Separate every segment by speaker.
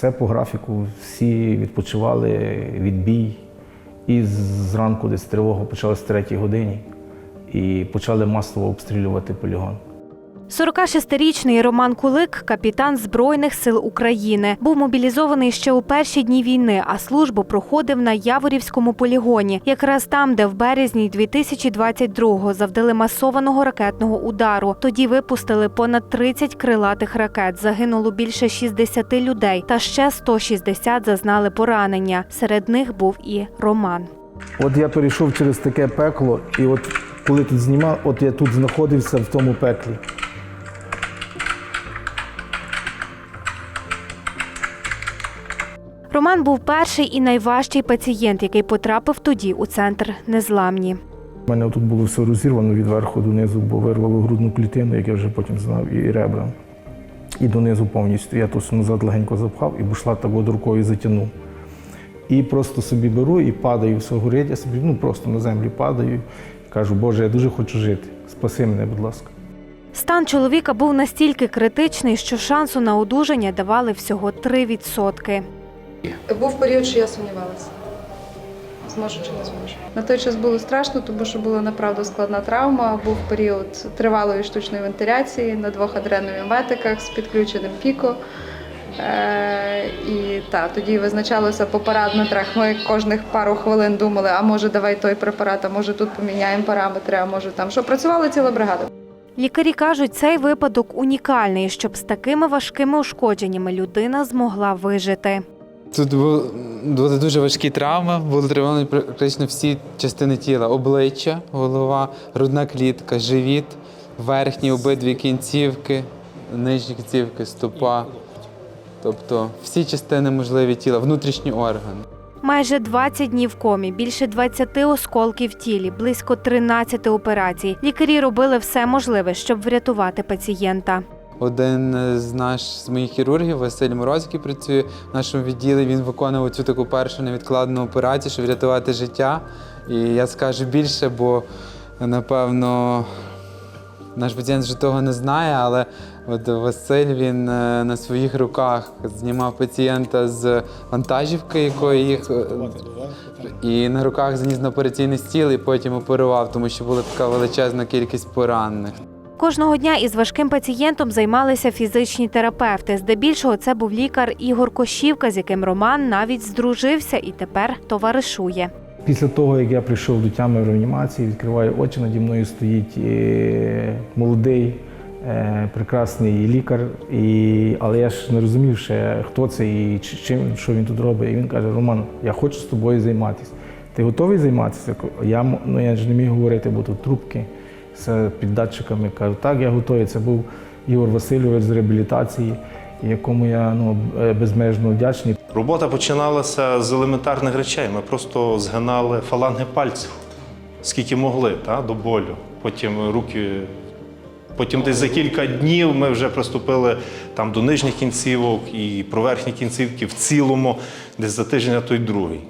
Speaker 1: Все по графіку, всі відпочивали відбій. І зранку десь тривога почалась з третій годині і почали масово обстрілювати полігон.
Speaker 2: 46-річний Роман Кулик, капітан Збройних сил України, був мобілізований ще у перші дні війни, а службу проходив на Яворівському полігоні, якраз там, де в березні 2022-го завдали масованого ракетного удару. Тоді випустили понад 30 крилатих ракет. Загинуло більше 60 людей, та ще 160 зазнали поранення. Серед них був і Роман.
Speaker 1: От я перейшов через таке пекло, і от коли тут знімав, от я тут знаходився в тому пеклі.
Speaker 2: Роман був перший і найважчий пацієнт, який потрапив тоді у центр незламні.
Speaker 1: У мене тут було все розірвано від верху донизу, бо вирвало грудну клітину, як я вже потім знав, і ребра. І донизу повністю. Я тут назад легенько запхав і бушлат так от рукою затягнув. І просто собі беру і падаю, все горить, я собі ну, просто на землю падаю кажу, Боже, я дуже хочу жити. Спаси мене, будь ласка.
Speaker 2: Стан чоловіка був настільки критичний, що шансу на одужання давали всього 3%.
Speaker 3: Був період, що я сумнівалася. Зможу чи не зможу. На той час було страшно, тому що була направду складна травма. Був період тривалої штучної вентиляції на двох адреновіметиках з підключеним піко. Е, і та, тоді визначалося по параметрах. Ми кожних пару хвилин думали, а може давай той препарат, а може тут поміняємо параметри, а може там що працювала ціла бригада.
Speaker 2: Лікарі кажуть, цей випадок унікальний, щоб з такими важкими ушкодженнями людина змогла вижити.
Speaker 4: Тут були дуже важкі травми, були травмовані практично всі частини тіла: обличчя, голова, грудна клітка, живіт, верхні обидві кінцівки, нижні кінцівки, стопа. Тобто всі частини можливі тіла, внутрішні органи.
Speaker 2: Майже 20 днів комі, більше 20 осколків в тілі, близько 13 операцій. Лікарі робили все можливе, щоб врятувати пацієнта.
Speaker 4: Один з наш з моїх хірургів, Василь Мороз, який працює в нашому відділі, він виконував цю таку першу невідкладну операцію, щоб врятувати життя. І я скажу більше, бо напевно наш пацієнт вже того не знає, але от Василь він е, на своїх руках знімав пацієнта з вантажівки, якої їх е, і на руках заніс на операційний стіл і потім оперував, тому що була така величезна кількість поранених.
Speaker 2: Кожного дня із важким пацієнтом займалися фізичні терапевти. Здебільшого це був лікар Ігор Кощівка, з яким Роман навіть здружився і тепер товаришує.
Speaker 1: Після того, як я прийшов до тями в реанімації, відкриваю очі, наді мною стоїть е, молодий, е, прекрасний лікар. І, але я ж не розумів, ще, хто це і чим, що він тут робить. І він каже: Роман, я хочу з тобою займатися. Ти готовий займатися? Я, ну, я ж не міг говорити, бо тут трубки з під датчиками. Кажу, так, я готовий. Це був Ігор Васильович з реабілітації, якому я ну, е, безмежно вдячний.
Speaker 5: Робота починалася з елементарних речей. Ми просто згинали фаланги пальців, скільки могли, та, до болю. Потім руки. Потім десь за кілька днів ми вже приступили там, до нижніх кінцівок і про верхні кінцівки в цілому, десь за тиждень, а то й другий.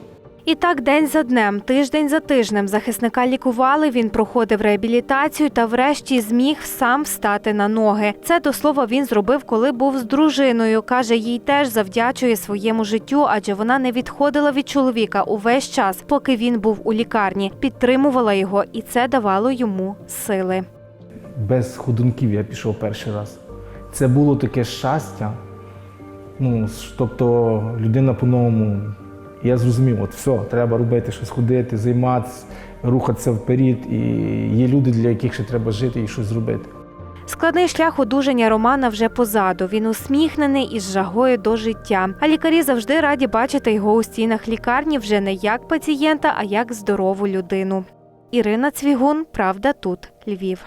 Speaker 2: І так день за днем, тиждень за тижнем захисника лікували. Він проходив реабілітацію та, врешті, зміг сам встати на ноги. Це до слова він зробив, коли був з дружиною. каже, їй теж завдячує своєму життю, адже вона не відходила від чоловіка увесь час, поки він був у лікарні, підтримувала його, і це давало йому сили.
Speaker 1: без ходунків я пішов перший раз. Це було таке щастя. Ну, тобто людина по-новому. Я зрозумів, от все, треба робити щось ходити, займатися, рухатися вперед. І є люди, для яких ще треба жити і щось зробити.
Speaker 2: Складний шлях одужання Романа вже позаду. Він усміхнений і з жагою до життя. А лікарі завжди раді бачити його у стінах лікарні вже не як пацієнта, а як здорову людину. Ірина Цвігун, Правда тут, Львів.